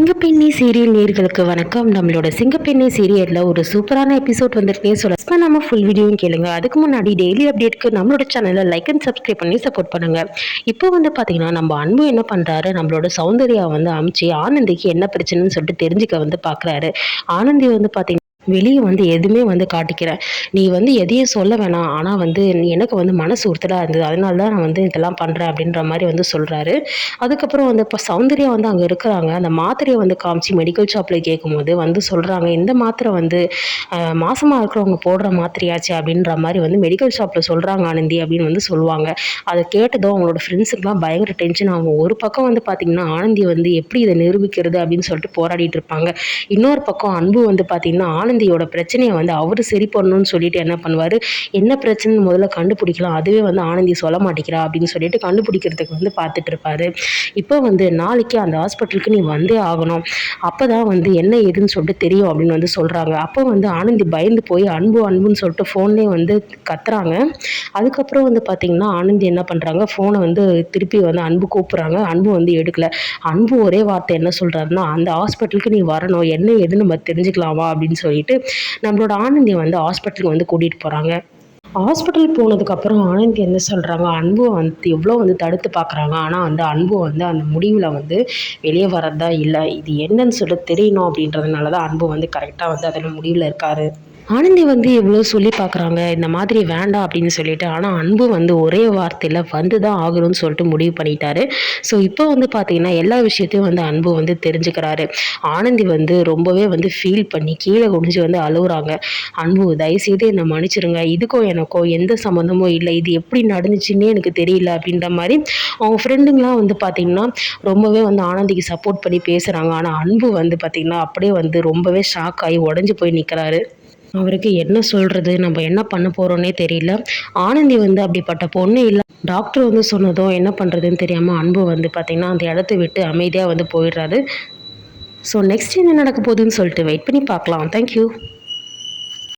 சிங்கப்பெண்ணி serial நேர்களுக்கு வணக்கம். நம்மளோட சிங்கப்பெண்ணி சீரியலில் ஒரு சூப்பரான எபிசோட் வந்துருக்கே சொல்ல இப்போ நம்ம ஃபுல் வீடியோவும் கேளுங்க. அதுக்கு முன்னாடி டெய்லி அப்டேட்க்கு நம்மளோட சேனலை லைக் அண்ட் சப்ஸ்கிரைப் பண்ணி சப்போர்ட் பண்ணுங்க. இப்போ வந்து பார்த்தீங்கன்னா நம்ம அன்பு என்ன பண்ணுறாரு நம்மளோட சௌந்தர்யா வந்து அமிச்சு ஆனந்திக்கு என்ன பிரச்சனைன்னு சொல்லிட்டு தெரிஞ்சுக்க வந்து பார்க்குறாரு ஆனந்தி வந்து பார்த்தீங்கன்னா வெளியே வந்து எதுவுமே வந்து காட்டிக்கிறேன் நீ வந்து எதையும் சொல்ல வேணாம். ஆனால் வந்து எனக்கு வந்து மனசு உறுத்தலாக இருந்தது. அதனால தான் நான் வந்து இதெல்லாம் பண்ணுறேன் அப்படின்ற மாதிரி வந்து சொல்கிறாரு அதுக்கப்புறம் வந்து இப்போ சௌந்தர்யா வந்து அங்கே இருக்கிறாங்க. அந்த மாத்திரையை வந்து காமிச்சு மெடிக்கல் ஷாப்பில் கேட்கும்போது வந்து சொல்கிறாங்க இந்த மாத்திரை வந்து மாசமாக இருக்கிறவங்க போடுற மாத்திரையாச்சு அப்படின்ற மாதிரி வந்து மெடிக்கல் ஷாப்பில் சொல்கிறாங்க ஆனந்தி அப்படின்னு வந்து சொல்லுவாங்க. அதை கேட்டதும் அவங்களோட ஃப்ரெண்ட்ஸுக்குலாம் பயங்கர டென்ஷன் ஆகும். ஒரு பக்கம் வந்து பார்த்திங்கன்னா ஆனந்தி வந்து எப்படி இதை நிரூபிக்கிறது அப்படின்னு சொல்லிட்டு போராடிட்டு இருப்பாங்க. இன்னொரு பக்கம் அன்பு வந்து பார்த்திங்கன்னா ஆனந்தியோட பிரச்சனையை வந்து அவர் சரி பண்ணணும்னு சொல்லிட்டு என்ன பண்ணுவார்? என்ன பிரச்சனைன்னு முதல்ல கண்டுபிடிக்கலாம். அதுவே வந்து ஆனந்தி சொல்ல மாட்டேங்கிறா அப்படின்னு சொல்லிட்டு கண்டுபிடிக்கிறதுக்கு வந்து பார்த்துட்டு இருப்பாரு. இப்போ வந்து நாளைக்கு அந்த ஹாஸ்பிட்டலுக்கு நீ வந்தே ஆகணும். அப்போ தான் வந்து என்ன ஏதுன்னு சொல்லிட்டு தெரியும் அப்படின்னு வந்து சொல்கிறாங்க அப்போ வந்து ஆனந்தி பயந்து போய் அன்பு அன்புன்னு சொல்லிட்டு ஃபோன்லேயே வந்து கத்துறாங்க. அதுக்கப்புறம் வந்து பார்த்திங்கன்னா ஆனந்தி என்ன பண்ணுறாங்க ஃபோனை வந்து திருப்பி வந்து அன்பு கூப்பிட்றாங்க. அன்பு வந்து எடுக்கல. அன்பு ஒரே வார்த்தை என்ன சொல்கிறாருன்னா அந்த ஹாஸ்பிட்டலுக்கு நீ வரணும். என்ன ஏதுன்னு நம்ம தெரிஞ்சுக்கலாமா அப்படின்னு சொல்லி சொல்லிட்டு நம்மளோட ஆனந்தியை வந்து ஹாஸ்பிட்டலுக்கு வந்து கூட்டிகிட்டு போகிறாங்க ஹாஸ்பிட்டல் போனதுக்கப்புறம் ஆனந்தி என்ன சொல்கிறாங்க அன்பு வந்து எவ்வளோ வந்து தடுத்து பார்க்குறாங்க. ஆனால் அந்த அன்பு வந்து அந்த முடிவில் வந்து வெளியே வரதா இல்லை. இது என்னன்னு சொல்லிட்டு தெரியணும் அப்படின்றதுனால தான் அன்பு வந்து கரெக்டாக வந்து அதில் முடிவில் இருக்கார். ஆனந்தி வந்து எவ்வளோ சொல்லி பார்க்குறாங்க இந்த மாதிரி வேண்டாம் அப்படின்னு சொல்லிட்டு ஆனால் அன்பு வந்து ஒரே வார்த்தையில் வந்து தான் ஆகணும்னு சொல்லிட்டு முடிவு பண்ணிட்டாரு. ஸோ இப்போ வந்து பார்த்தீங்கன்னா எல்லா விஷயத்தையும் வந்து அன்பு வந்து தெரிஞ்சுக்கிறாரு. ஆனந்தி வந்து ரொம்பவே வந்து ஃபீல் பண்ணி கீழே குடிஞ்சு வந்து அழுகுறாங்க அன்பு தயவுசெய்து என்னை மன்னிச்சிருங்க. இதுக்கோ எனக்கோ எந்த சம்மந்தமும் இல்லை. இது எப்படி நடந்துச்சுன்னே எனக்கு தெரியல அப்படின்ற மாதிரி அவங்க ஃப்ரெண்டுங்களாம் வந்து பார்த்திங்கன்னா ரொம்பவே வந்து ஆனந்திக்கு சப்போர்ட் பண்ணி பேசுகிறாங்க ஆனால் அன்பு வந்து பார்த்திங்கன்னா அப்படியே வந்து ரொம்பவே ஷாக் ஆகி உடஞ்சி போய் நிற்கிறாரு அவருக்கு என்ன சொல்கிறது நம்ம என்ன பண்ண போகிறோன்னே தெரியல. ஆனந்தி வந்து அப்படிப்பட்ட பொண்ணு இல்லை. டாக்டர் வந்து சொன்னதும் என்ன பண்ணுறதுன்னு தெரியாமல் அன்பு வந்து பார்த்திங்கன்னா அந்த இடத்த விட்டு அமைதியாக வந்து போயிடுறாரு. ஸோ நெக்ஸ்ட் என்ன நடக்க போகுதுன்னு சொல்லிட்டு வெயிட் பண்ணி பார்க்கலாம். தேங்க்யூ